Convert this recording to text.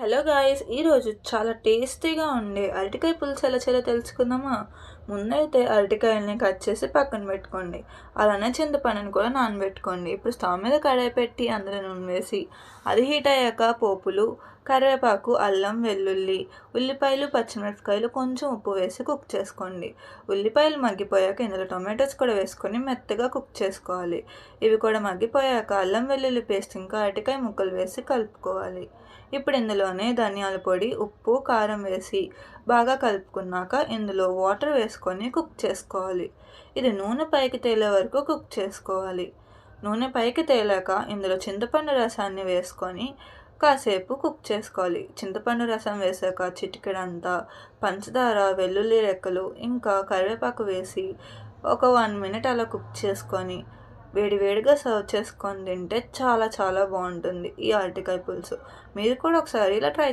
Hello guys ఈరోజు చాలా టేస్టీగా ఉండే అరటికాయ పులుసు ఎలా చేయాలో తెలుసుకుందామా? ముందైతే అరటికాయల్ని కట్ చేసి పక్కన పెట్టుకోండి. అలానే చింతపండుని కూడా నానబెట్టుకోండి. ఇప్పుడు స్టవ్ మీద కడాయి పెట్టి అందులో నూనె వేసి అది హీట్ అయ్యాక పోపులు కరివేపాకు అల్లం వెల్లుల్లి ఉల్లిపాయలు పచ్చిమిరపకాయలు కొంచెం ఉప్పు వేసి కుక్ చేసుకోండి. ఉల్లిపాయలు మగ్గిపోయాక ఇందులో టొమాటోస్ కూడా వేసుకొని మెత్తగా కుక్ చేసుకోవాలి. ఇవి కూడా మగ్గిపోయాక అల్లం వెల్లుల్లి పేస్ట్ ఇంకా అరటికాయ ముక్కలు వేసి కలుపుకోవాలి. ఇప్పుడు ఇందులోనే ధనియాల పొడి ఉప్పు కారం వేసి బాగా కలుపుకున్నాక ఇందులో వాటర్ వేసుకొని కుక్ చేసుకోవాలి. ఇది నూనె పైకి తేలే వరకు కుక్ చేసుకోవాలి. నూనె పైకి తేలాక ఇందులో చింతపండు రసాన్ని వేసుకొని కాసేపు కుక్ చేసుకోవాలి. చింతపండు రసం వేసాక చిటికెడంతా పంచదార వెల్లుల్లి రెక్కలు ఇంకా కరివేపాకు వేసి ఒక వన్ మినిట్ అలా కుక్ చేసుకొని వేడివేడిగా సర్వ్ చేసుకొని తింటే చాలా చాలా బాగుంటుంది ఈ అరటికాయ పులుసు. మీరు కూడా ఒకసారి ఇలా ట్రై